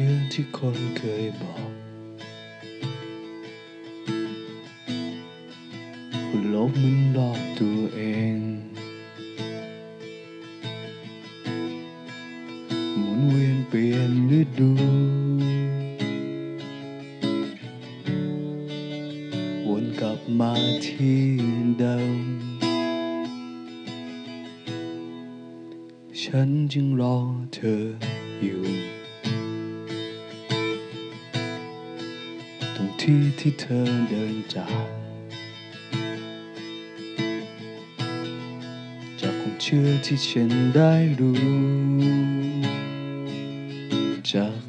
ชื่อที่คนเคยบอกว่าโลกมันหลอกตัวเอง หมุนเวียนเปลี่ยนฤดูวนกลับมาที่เดิมฉันจึงรอเธออยู่ ที่ที่เธอเดินจาก จากความเชื่อที่ฉันได้รู้ จาก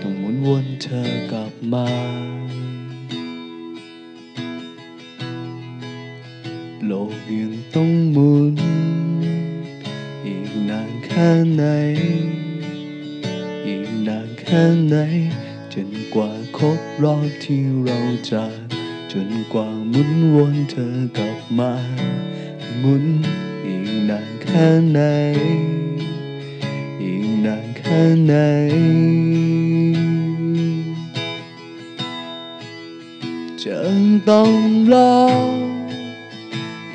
ต้องหมุนวนเธอกลับมา โลกยังต้องหมุน อีกนานแค่ไหน อีกนานแค่ไหน จนกว่าครบรอบที่เราจาก จนกว่าหมุนวนเธอกลับมา หมุนอีกนานแค่ไหน อีกนานแค่ไหน จะต้องรอ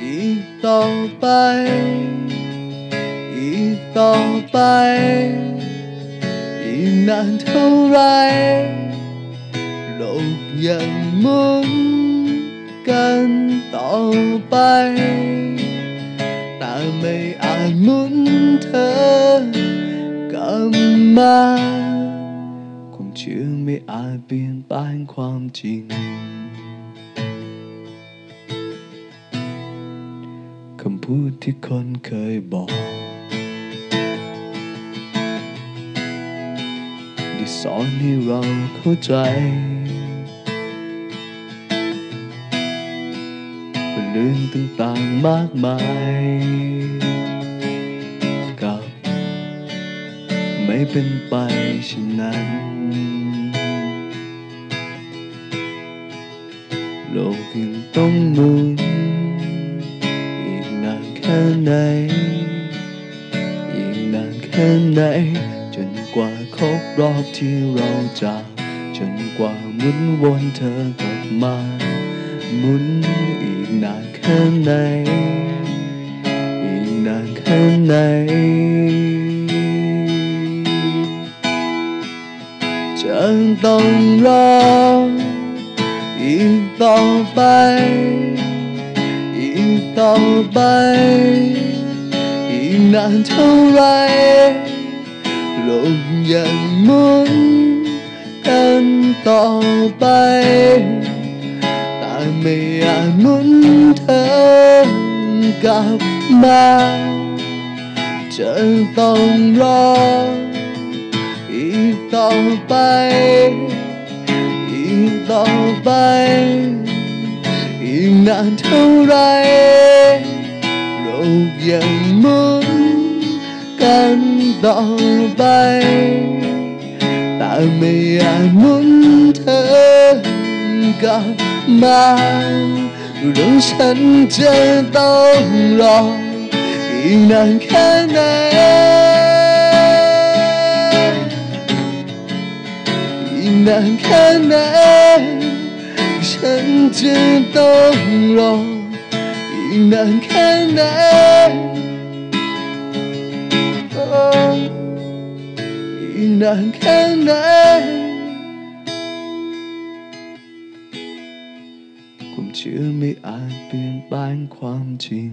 อีกต่อไป อีกต่อไป นานเท่าไรโลกยังมุนกันต่อไป แต่ไม่อาจหมุนเธอกลับมาความเชื่อไม่อาจเปลี่ยนแปลงความจริงคำพูดที่คนเคยบอก สอนให้เราเข้าใจ เรื่องต่างๆมากมาย กับไม่เป็นไปเช่นนั้น โลกยังต้องหมุนอีกนานแค่ไหน อีกนานแค่ไหนจนกว่า ครบรอบที่เราจากจนกว่าหมุนวนเธอกลับมาหมุนอีกนานแค่ไหน อีกนานแค่ไหนจะต้องรออีกต่อไป อีกต่อไป อีกนานเท่าไร โลกยังมุนกันต่อไป แต่ไม่อาจหมุนเธอกลับมาจะต้องรออีกต่อไป อีกต่อไป อีกนานเท่าไรโลกยังมุน กันต่อไป แต่ไม่อาจหมุนเธอกลับมาหรือฉันจะต้องรออีกนานแค่ไหนอีกนานแค่ไหนฉันจะต้องรออีกนานแค่ไหน อีกนานแค่ไหนความเชื่อไม่อาจเปลี่ยนแปลงความจริง